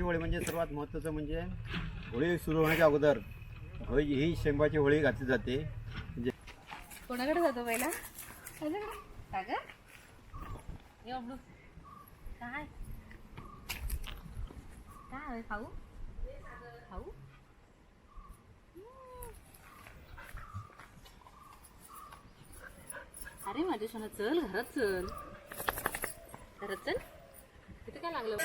शेंबाची होळी म्हणजे सर्वात महत्त्वाचं म्हणजे होळी सुरू होण्याच्या अगोदर होळी ही शेंबाची होळी घातली जाते. म्हणजे कोणाकडे जातो पहिला? काय? काय खाऊ? खाऊ? अरे माझ्या सोना चल घरात चल. घरात चल. काय लागलं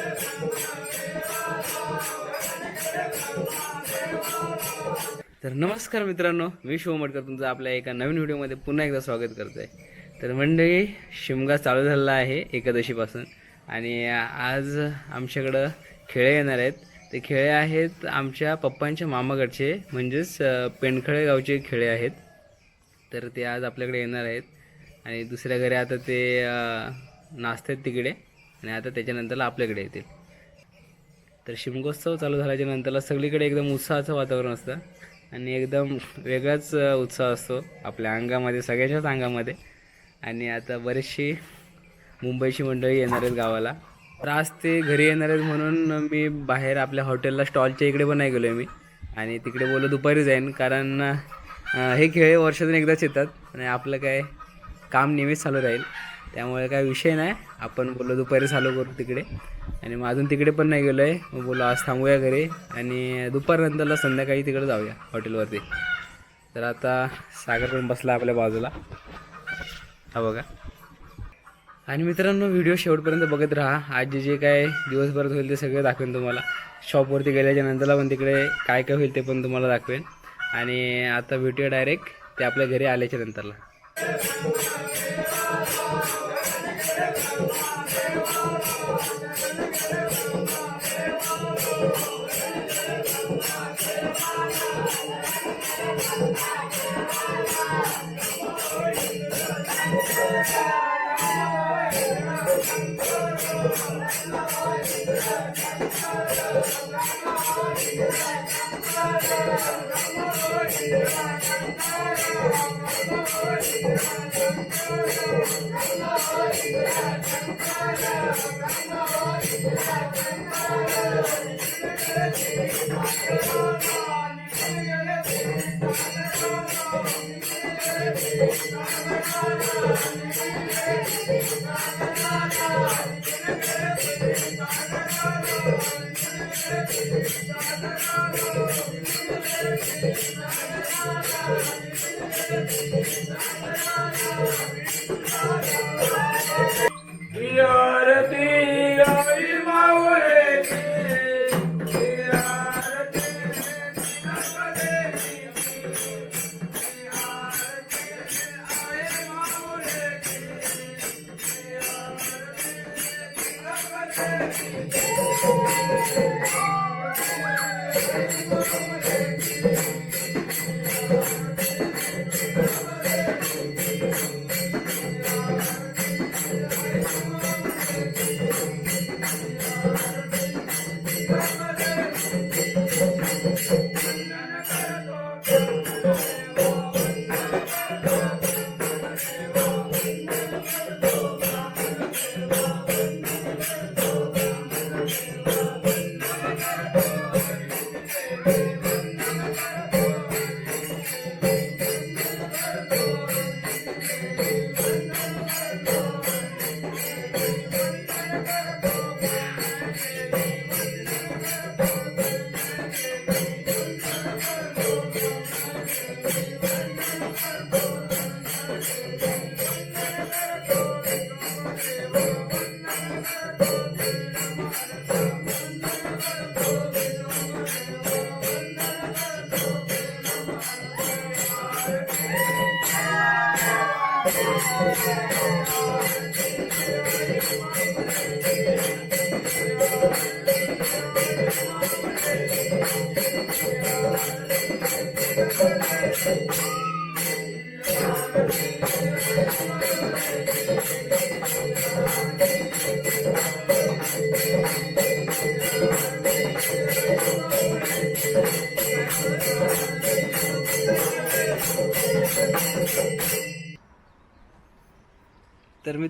तर नमस्कार मित्रांनो मी शिवमडकर तुमचं आपल्या एका नवीन व्हिडिओमध्ये पुन्हा एकदा स्वागत करतो आहे तर मंडळी शिमगा चालू झालेला आहे एकादशीपासून आणि आज आमच्याकडं खेळे येणार आहेत. ते खेळे आहेत आमच्या पप्पांच्या मामाकडचे म्हणजेच पेंडखळे गावचे खेळे आहेत. तर ते आज आपल्याकडे येणार आहेत आणि दुसऱ्या घरी आता ते नाचत नाचतात तिकडे. आणि आता त्याच्यानंतरला आपल्याकडे येतील. तर शिमगोत्सव चालू झाल्याच्या नंतरला सगळीकडे एकदम उत्साहाचं वातावरण असतं. आणि एकदम वेगळाच उत्साह असतो आपल्या अंगामध्ये सगळ्याच्याच अंगामध्ये. आणि आता बरीचशी मुंबईची मंडळी येणार आहेत गावाला. तर आज ते घरी येणार आहेत म्हणून मी बाहेर आपल्या हॉटेलला स्टॉलच्या इकडे पण नाही गेलो आहे मी. आणि तिकडे बोललो दुपारी जाईन कारण हे खेळ वर्षातून एकदाच येतात. आणि आपलं काय काम नेहमीच चालू राहील. त्यामुळे काय विषय नाही. आपण बोललो दुपारी चालू करू तिकडे. आणि मग अजून तिकडे पण नाही गेलो आहे मग बोललो आज थांबूया घरी. आणि दुपारनंतरला संध्याकाळी तिकडे जाऊया हॉटेलवरती. तर आता सागर पण बसला आपल्या बाजूला. हा बघा. आणि मित्रांनो व्हिडिओ शेवटपर्यंत बघत राहा. आज जे जे काय दिवसभरात होईल ते सगळं दाखवेन तुम्हाला. शॉपवरती गेल्याच्या नंतरला पण तिकडे काय काय होईल ते पण तुम्हाला दाखवेन. आणि आता भेटूया डायरेक्ट ते आपल्या घरी आल्याच्या नंतरला. Thank you. Thank you.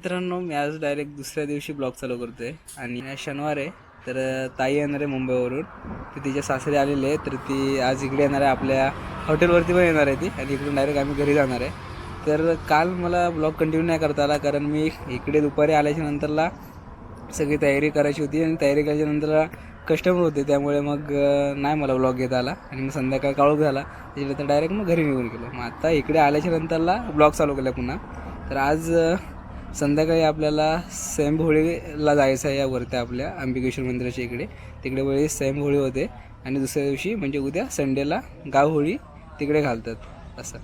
मित्रांनो मी आज डायरेक्ट दुसऱ्या दिवशी ब्लॉग चालू करतोय. आणि आज शनिवार आहे तर ताई येणार आहे मुंबईवरून. ती तिच्या सासरे आलेले आहे तर ती आज इकडे येणार आहे आपल्या हॉटेलवरती पण येणार आहे ती. आणि इकडून डायरेक्ट आम्ही घरी जाणार आहे. तर काल मला ब्लॉग कंटिन्यू नाही करता आला कारण मी इकडे दुपारी आल्याच्या नंतरला सगळी तयारी करायची होती आणि तयारी केल्याच्या नंतरला कस्टमर होते त्यामुळे मग नाही मला ब्लॉग घेता आला. आणि मग संध्याकाळ काळोख झाला. त्याच्यानंतर डायरेक्ट मग घरी निघून गेलो. मग आता इकडे आल्याच्या नंतरला ब्लॉग चालू केला पुन्हा. तर आज संध्याकाळी आपल्याला सैमभोळीला जायचं आहे यावरती आपल्या अंबिकेश्वर मंदिराच्या इकडे. तिकडे वेळी सैमभोळी होते आणि दुसऱ्या दिवशी म्हणजे उद्या संडेला गावहोळी तिकडे घालतात असं.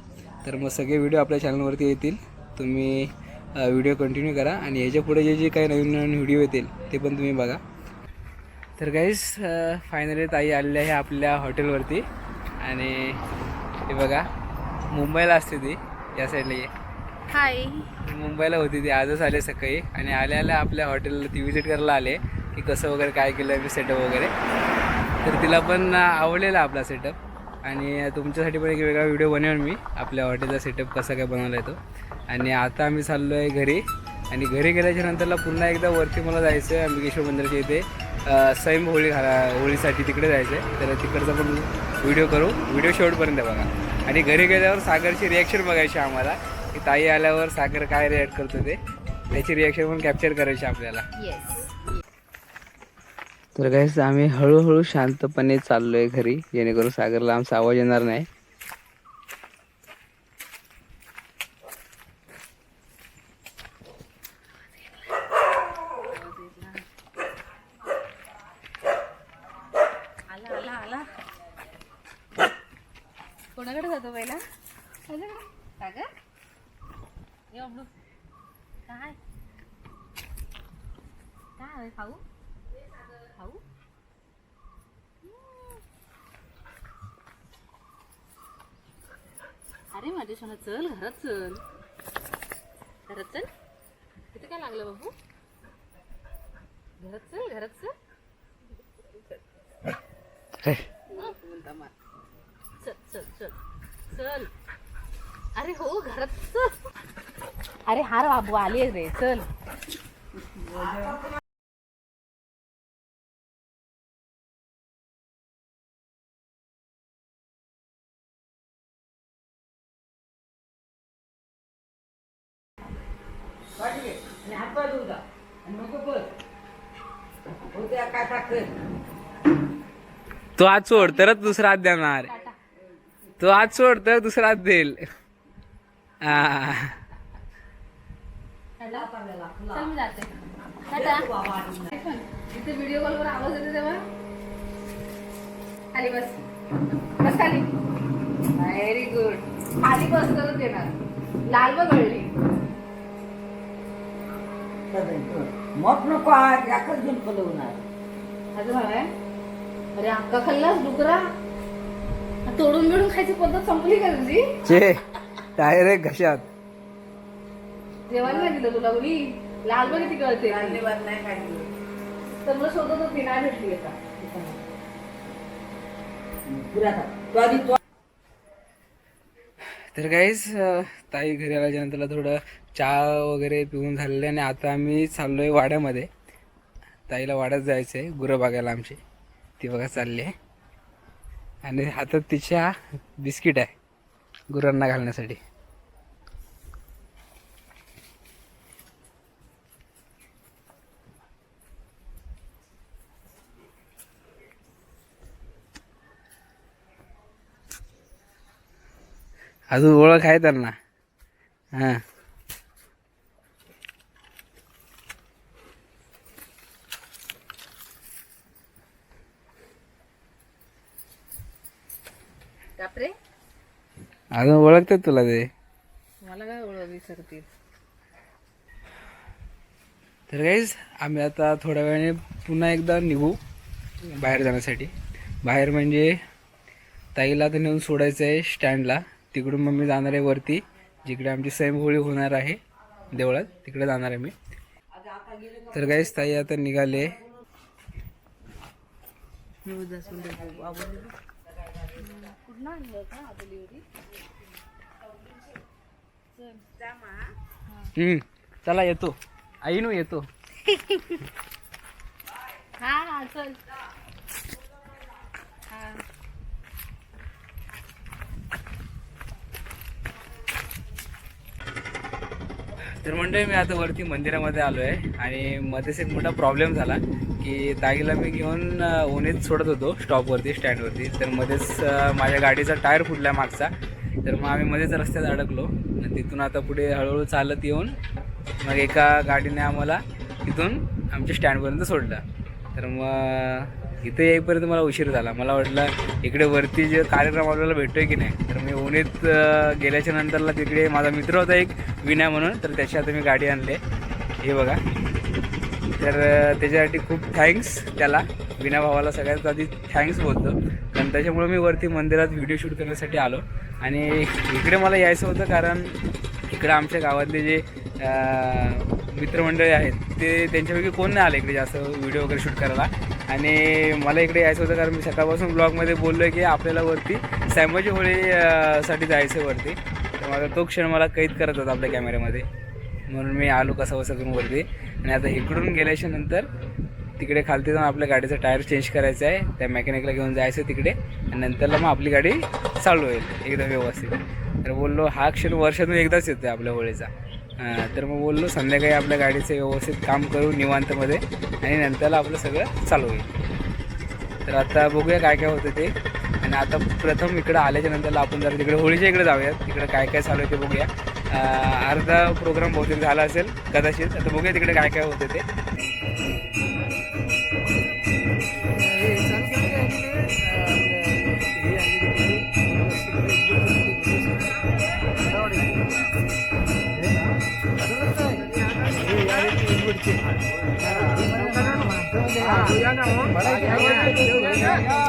तर मग सगळे व्हिडिओ आपल्या चॅनलवरती येतील. तुम्ही व्हिडिओ कंटिन्यू करा आणि ह्याच्या पुढे जे जे काही नवीन नवीन व्हिडिओ येतील ते पण तुम्ही बघा. तर गाईज फायनली ताई आलेली आहे आपल्या हॉटेलवरती आणि हे बघा मुंबईला असते ती या साईडला ये. हाय मुंबईला होती ती. आजच आले सकाळी. आणि आल्या आल्या आपल्या हॉटेलला ती व्हिजिट करायला आले की कसं वगैरे काय केलं मी सेटअप वगैरे. तर तिला पण आवडलेला आपला सेटअप आणि तुमच्यासाठी पण एक वेगळा व्हिडिओ बनवेन मी. आपल्या हॉटेलचा सेटअप कसा काय बनवला आहे तो. आणि आता आम्ही चाललो आहे घरी. आणि घरी गेल्याच्या नंतरला पुन्हा एकदा वरती मला जायचं आहे अंबिकेश्वर मंदिराच्या इथे सैम होळी घाला होळीसाठी तिकडे जायचं आहे तर तिकडचा पण व्हिडिओ करू. व्हिडिओ शेवटपर्यंत बघा. आणि घरी गेल्यावर सागरची रिॲक्शन बघायची आम्हाला. की ताई आल्यावर सागर काय रिॲक्ट करतो ते? त्याची रिॲक्शन पण कॅप्चर करायची आपल्याला. येस तर काहीच आम्ही हळूहळू शांतपणे चाललोय घरी. जेणेकरून सागरला आमचा आवाज येणार नाही. आला आला आला. कोणाकडे जातो पहिला? सागर? ये बाबडू. काय काय हवे खाऊ खाऊ अरे माझे सोना चल घरात चल घरात चल तिथे काय लागलं बाबू घरात चल घरात चल. चल चल चल चल अरे हो घरात चल अरे हार बाबू आली रे चल. तो आज सोड तरच दुसरा हात देणार. तो आज सोड तर दुसरा हात देईल. हा. चल मी जाते. टाटा. इथे व्हिडिओ कॉल वर आवाज येतो तेव्हा. खाली बस. बस खाली. व्हेरी गुड खाली बस करत येणार लाल बघळली मग नको आज याकच घेऊन पलवणार. अगं भावा अरे अक्का खाल्लास डुकरा? तोडून बिडून खायची पद्धत संपली का तुझी? चे डायरेक्ट घशात. जेवायला नाही दिलं तुला मुली? लाल बघ किती कळते. धन्यवाद नाही काढली तर मला शोधत होती नाही भेटली आता. तो तो तर काहीच ताई घरी आल्याच्या नंतरला थोडं चहा वगैरे पिऊन झालेलं आहे आणि आता आम्ही चाललोय वाड्यामध्ये. ताईला वाड्यात जायचं आहे गुरं बघायला आमची. ती बघा चालली आहे आणि हातात तिच्या बिस्किट आहे गुरांना घालण्यासाठी. अजून ओळख आहे त्यांना. हां. अजून ओळखतात तुला ते? मला काय ओळख विसरतील. तर काहीच आम्ही आता थोड्या वेळाने पुन्हा एकदा निघू बाहेर जाण्यासाठी. बाहेर म्हणजे ताईला तर नेऊन सोडायचं आहे स्टँडला तिकडून मग मी जाणार आहे वरती जिकडे आमची स्वयंहोळी होणार आहे देवळात तिकडे जाणार आहे मी. तर काहीच ताई आता निघाले. हम्म, चला येतो. आई नू येतो हा चल. तर मंडळी मी आता वरती मंदिरामध्ये आलो आहे आणि मध्येच एक मोठा प्रॉब्लेम झाला की दागीला मी घेऊन अ, उन्हीत सोडत होतो स्टॉपवरती स्टँडवरती तर मध्येच माझ्या गाडीचा टायर फुटला मागचा. तर मग आम्ही मध्येच रस्त्यात अडकलो. आणि तिथून आता पुढे हळूहळू चालत येऊन मग एका गाडीने आम्हाला तिथून आमच्या स्टँडपर्यंत सोडलं. तर मग इथे येईपर्यंत मला उशीर झाला. मला वाटलं इकडे वरती जे कार्यक्रम आपल्याला भेटतोय की नाही पुणेत गेल्याच्या नंतरला तिकडे माझा मित्र होता एक विनय म्हणून तर त्याची आता मी गाडी आणले. हे बघा. तर त्याच्यासाठी खूप थँक्स त्याला. विना भावाला सगळ्यात आधी थँक्स बोलतो. कारण त्याच्यामुळे मी वरती मंदिरात व्हिडिओ शूट करण्यासाठी आलो. आणि इकडे मला यायचं होतं कारण इकडे आमच्या गावातले जे मित्रमंडळी आहेत ते त्यांच्यापैकी कोण नाही आले इकडे जास्त व्हिडिओ वगैरे शूट करायला. आणि मला इकडे यायचं होतं कारण मी सकाळपासून ब्लॉगमध्ये बोललो आहे की आपल्याला वरती सॅम्बोजी होळी साठी जायचं आहे वरती. तर माझा तो क्षण मला कैद करत होता आपल्या कॅमेऱ्यामध्ये म्हणून मी आलो कसं बसं करून वरती. आणि आता इकडून गेल्याच्यानंतर तिकडे खालती जाऊन आपल्या गाडीचा टायर चेंज करायचा आहे. त्या मेकॅनिकला घेऊन जायचं तिकडे. आणि नंतरला मग आपली गाडी चालू होईल एकदम व्यवस्थित. तर बोललो हा क्षण वर्षातून एकदाच येतो आपल्या होळीचा. तर मग बोललो संध्याकाळी आपल्या गाडीचं व्यवस्थित काम करू निवांतमध्ये आणि नंतरला आपलं सगळं चालू होईल. तर आता बघूया काय काय होतं ते. आणि आता प्रथम इकडं आल्याच्या नंतरला आपण जरा तिकडे होळीच्या इकडे जाऊयात. तिकडे काय काय चालू आहे ते बघूया. अर्धा प्रोग्राम बहुतेक झाला असेल कदाचित. आता बघूया तिकडे काय काय होतं ते.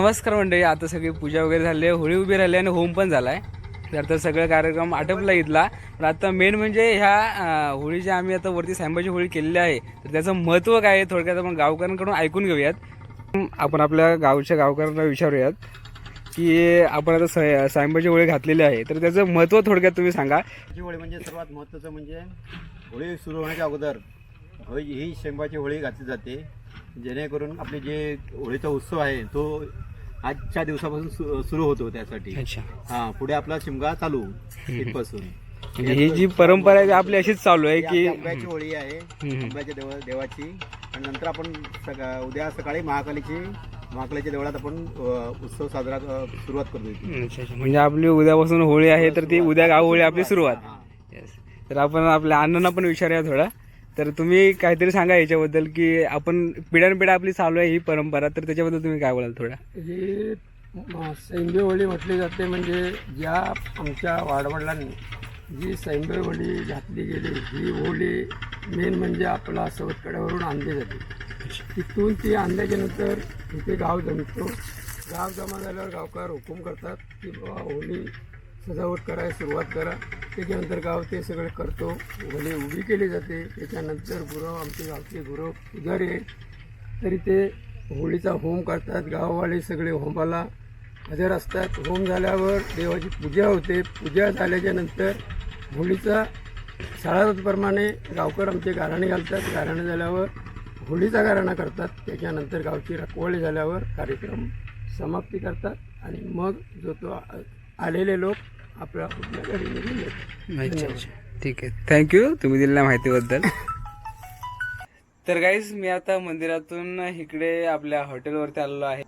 नमस्कार मंडळी आता सगळी पूजा वगैरे झाली आहे होळी उभी राहिली आणि होम पण झाला आहे तर तर सगळं कार्यक्रम आटपला इथला. पण आता मेन म्हणजे ह्या होळीच्या होळीची आम्ही आता वरती सायंबाची होळी केलेली आहे. तर त्याचं महत्त्व काय आहे थोडक्यात आपण गावकऱ्यांकडून ऐकून घेऊयात. आपण आपल्या गावच्या गावकऱ्यांना विचारूयात की आपण आता सा सायंबाची होळी घातलेली आहे. तर त्याचं महत्त्व थोडक्यात तुम्ही सांगा. होळी म्हणजे सर्वात महत्त्वाचं म्हणजे होळी सुरू होण्याच्या अगोदर होळी ही शेंबाची होळी घातली जाते. जेणेकरून आपले जे होळीचा उत्सव आहे तो आजच्या दिवसापासून सुरू होतो त्यासाठी. अच्छा. हा पुढे आपला शिमगा चालू इथपासून म्हणजे ही जी परंपरा आहे ती आपली अशीच चालू आहे की आंब्याची होळी आहे. आंब्याच्या देव देवाची. आणि नंतर आपण सका उद्या सकाळी महाकालीची महाकालीच्या देवळात आपण अ, उत्सव साजरा अ, सुरुवात करतो इथे. अच्छा अच्छा. म्हणजे आपली उद्यापासून होळी आहे तर ती उद्या गाव होळी आपली सुरुवात. हा. Yes. तर आपण आपल्या अण्णांना पण विचारूया थोडा. तर तुम्ही काहीतरी सांगा याच्याबद्दल की आपण पिढ्यानपिढ्या आपली चालू आहे ही परंपरा तर त्याच्याबद्दल तुम्ही काय बोलाल थोडा? ही सैंबेवळी होळी म्हटली जाते म्हणजे ज्या आमच्या वाडवडिलांनी जी सैंबेवळी होळी घातली गेली ही होळी मेन म्हणजे आपला सवतकड्यावरून आणली जाते तिथून ती आणल्याच्यानंतर तिथे इथे गाव जमतो. गाव जमा झाल्यावर गावकार हुकूम करतात की बाबा होळी सजावट करायला सुरुवात करा. त्याच्यानंतर गाव ते सगळं करतो. होळी उभी केली जाते त्याच्यानंतर गुरव आमचे गावचे गुरव पुजारी आहेत. तरी ते होळीचा होम करतात. गाववाले सगळे होमाला हजर असतात. होम झाल्यावर देवाची पूजा होते. पूजा झाल्याच्यानंतर होळीचा शाळाप्रमाणे गावकर आमचे गाराणे घालतात. गाराणे झाल्यावर होळीचा गाराणा करतात. त्याच्यानंतर गावची रखवाळी झाल्यावर कार्यक्रम समाप्ती करतात. आणि मग जो तो आलेले लोक आपल्या आपल्या घरी जातात अच्छा अच्छा ठीक आहे. थँक्यू तुम्ही दिलेल्या माहितीबद्दल. तर गाईज मी आता मंदिरातून इकडे आपल्या हॉटेलवरती आलेलो आहे.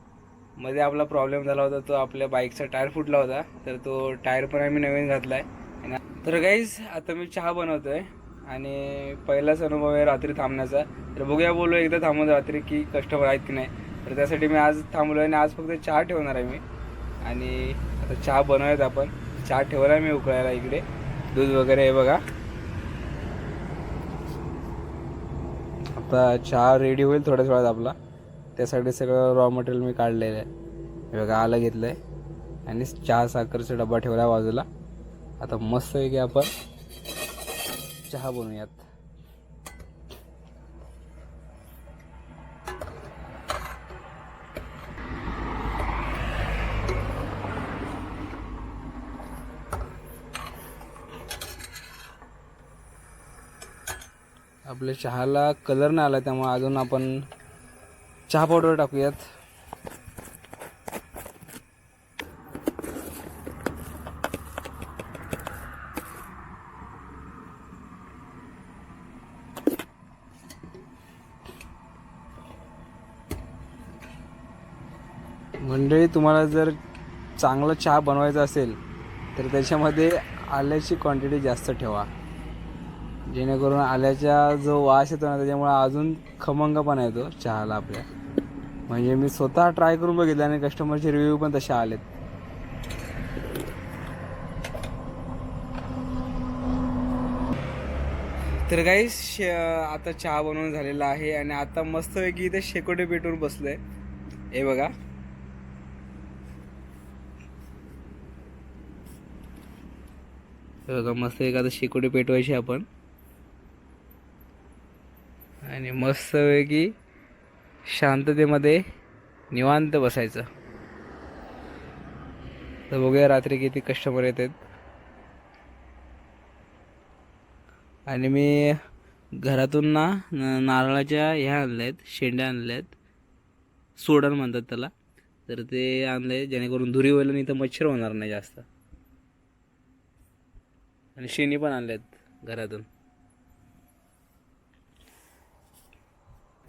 मध्ये आपला प्रॉब्लेम झाला होता तो आपल्या बाईकचा टायर फुटला होता. तर तो टायर पण आम्ही नवीन घातलाय. आणि तर गाईज आता मी चहा बनवतोय. आणि पहिलाच अनुभव आहे रात्री थांबण्याचा. तर बघूया बोललो एकदा थांबून रात्री की कस्टमर आहेत की नाही. तर त्यासाठी मी आज थांबलो आणि आज फक्त चहा ठेवणार आहे मी. आणि आता चहा बनवूयात आपण. चहा ठेवला मी उकळायला इकडे. दूध वगैरे हे बघा. आता चहा रेडी होईल थोड्याच वेळात आपला. त्यासाठी सगळं रॉ मटेरियल मी काढलेलं आहे. बघा आलं घेतलं आहे आणि चहा साखरचा डबा ठेवला बाजूला. आता मस्त आहे की आपण चहा बनवूयात. आपल्या चहाला कलर नाही आला त्यामुळे अजून आपण चहा पावडर टाकूयात. मंडळी तुम्हाला जर चांगला चहा बनवायचा असेल तर त्याच्यामध्ये आल्याची क्वांटिटी जास्त ठेवा. जेणेकरून आल्याचा जो वास येतो ना त्याच्यामुळे अजून खमंगपणा येतो चहाला आपल्या. म्हणजे मी स्वतः ट्राय करून बघितलं आणि कस्टमरचे रिव्ह्यू पण तसे आलेत. तर काही आता चहा बनवून झालेला आहे आणि आता मस्तपैकी इथे शेकोटे पेटवून बसलोय. हे बघा. हे बघा मस्त एखादं शेकोटी पेटवायची आपण. आणि मस्तपैकी शांततेमध्ये निवांत बसायचं. तर बघूया रात्री किती कस्टमर येतात. आणि मी घरातून ना नारळाच्या ह्या आणल्या आहेत शेंड्या आणल्या आहेत सोडण म्हणतात त्याला. तर ते आणले जेणेकरून धुरी व्हायला आणि इथं मच्छर होणार नाही जास्त. आणि शेणी पण आणल्यात घरातून.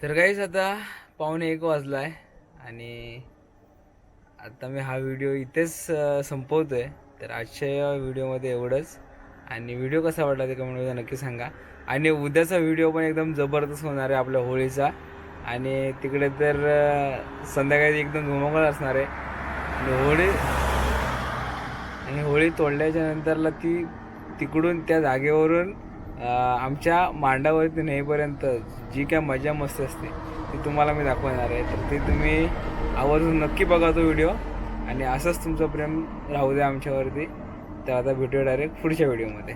तर काहीच आता पाहुणे एक वाजला आहे आणि आता मी हा व्हिडिओ इथेच संपवतो आहे तर आजच्या व्हिडिओमध्ये एवढंच. आणि व्हिडिओ कसा वाटला ते कमेंटमध्ये नक्की सांगा. आणि उद्याचा व्हिडिओ पण एकदम जबरदस्त होणार आहे आपल्या होळीचा. आणि तिकडे तर संध्याकाळी एकदम धुमाकूळ असणार आहे. आणि होळी आणि होळी तोडल्याच्या नंतरला ती तिकडून त्या जागेवरून आमच्या मांडावरती नेईपर्यंत जी काय मजा मस्त असते ती तुम्हाला मी दाखवणार आहे. तर ते तुम्ही आवर्जून नक्की बघा तो व्हिडिओ. आणि असंच तुमचं प्रेम राहू द्या आमच्यावरती. तर आता भेटूया डायरेक्ट पुढच्या व्हिडिओमध्ये.